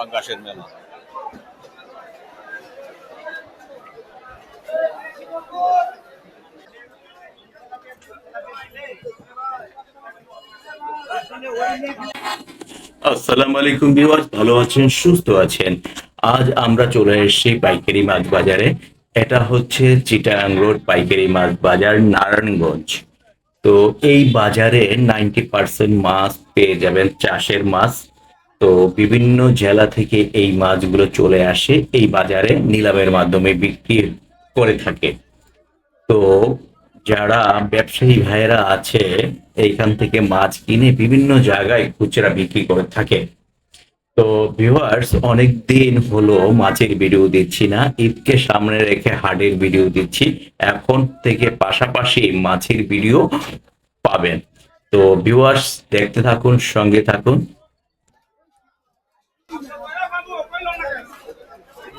পাঙ্গাসের মেলা। আসসালামু আলাইকুম ভিউয়ার্স, ভালো আছেন, সুস্থ আছেন? আজ আমরা চলে এসেছি পাইকারি মাছ বাজারে। এটা হচ্ছে চিটাগাং রোড পাইকারি মাছ বাজার, নারায়ণগঞ্জ। তো এই বাজারে নাইনটি পার্সেন্ট মাছ পেয়ে যাবেন চাষের মাছ। তো বিভিন্ন জেলা থেকে এই মাছগুলো চলে আসে, এই বাজারে নিলামের মাধ্যমে বিক্রি করে থাকে। তো যারা ব্যবসায়ী ভাইয়েরা আছে, এইখান থেকে মাছ কিনে বিভিন্ন জায়গায় খুচরা বিক্রি করে থাকে। তো ভিউয়ার্স অনেক দিন হলো মাছের ভিডিও দিচ্ছি না, ঈদকে সামনে রেখে হাটের ভিডিও দিচ্ছি। এখন থেকে পাশাপাশি মাছের ভিডিও পাবেন। তো ভিউয়ার্স দেখতে থাকুন, সঙ্গে থাকুন।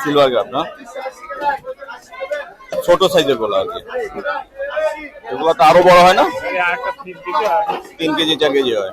সিলভার কাপ না? ছোট সাইজেরগুলো আর কি। এগুলো তো আরও বড় হয় না? তিন কেজি, চার কেজি হয়।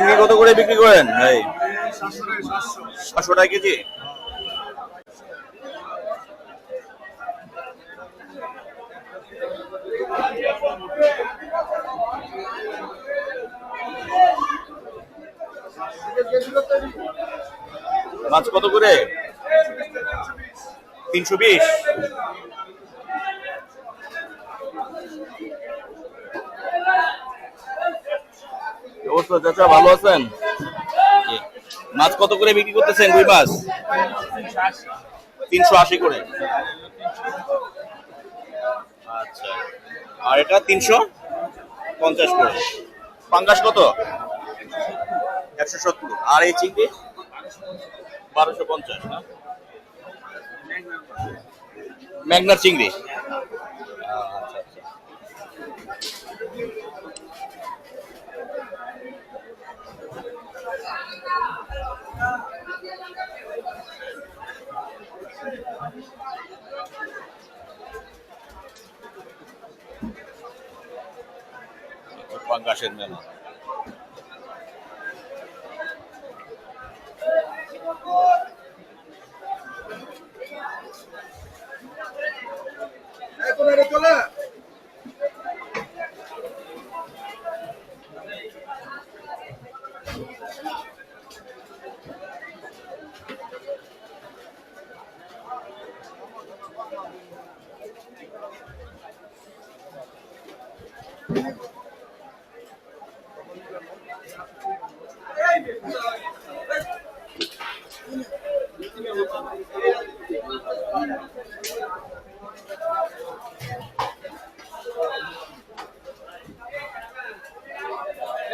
চিংড়ি কত করে বিক্রি করেন? ভাই সাতশো টাকা কেজি? মাছ কত করে? তিনশো বিশ। কি চাচা ভালো আছেন? মাছ কত করে বিক্রি করতেছেন? রুই মাছ? তিনশো আশি করে। আচ্ছা। আর এটা তিনশো পঞ্চাশ করে। পাঙ্গাস কত? একশো সত্তর। আর এই চিংড়ি? বারোশো পঞ্চাশ না? ম্যাগনার চিংড়ি। আচ্ছা। পাঙ্গাসের মেলা।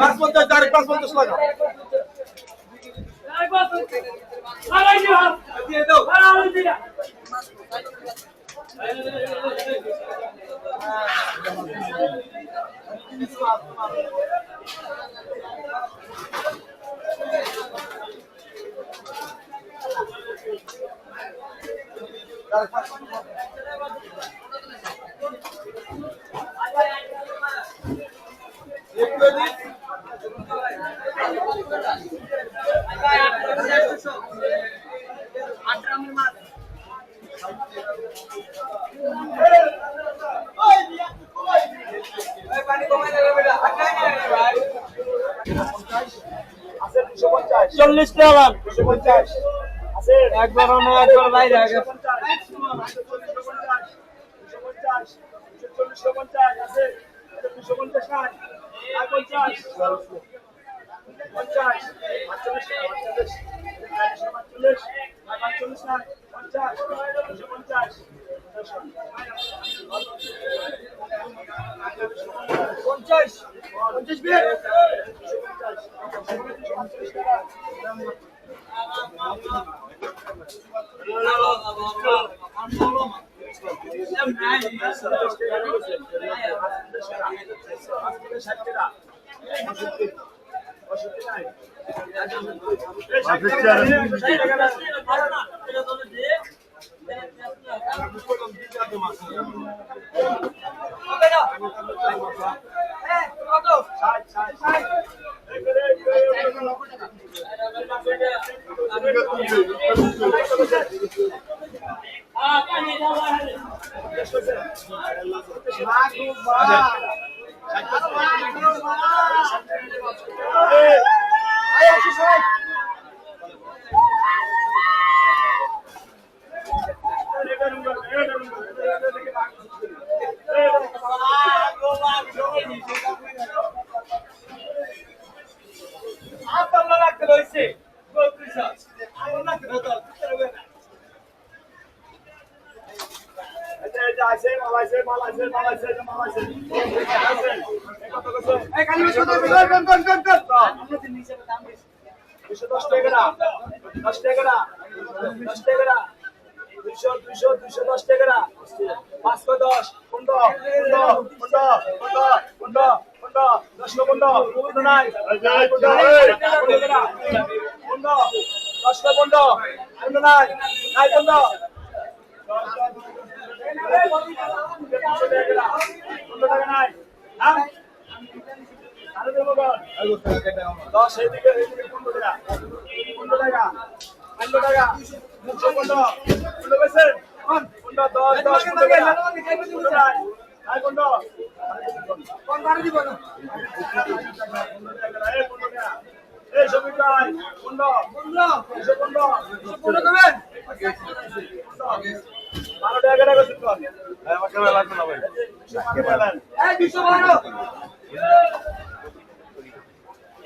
পাঁচ পঞ্চাশ ডাইরেক্ট পাঁচ পঞ্চাশ লাগা দিয়ে দাও একটু একবার অন্য একবার বাইরে আগে। পঞ্চাশ পঞ্চাশ Thank you. কর, কর, কর। দুশো টাকা পাঁচশো দশ পনেরো পনেরো পনেরো পনেরো পনেরো পনেরো দশশো পনেরো পনেরো নাই পনেরো দশশো পনেরো পনেরো নাই নাই পনেরো পনেরো টাকা নাই দশ এদিকে এদিকে পনেরো টাকা। পনেরো টাকা পনেরো টাকা। দুশো পনেরো। পনেরো পেয়েছেন পনেরো দশ দশ পনেরো টাকা। পনেরো। দিব না? এই টাকা। ভাই পনেরো। পনেরো, দুশো পনেরো। পনেরো দেবেন? বারো টাকা টাকা শুধু আমাকে লাগবে না ভাই। দুশো বারো।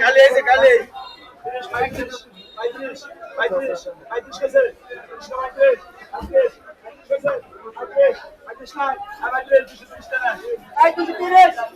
খালি আছে খালি। এই দুশো তিরিশ। এই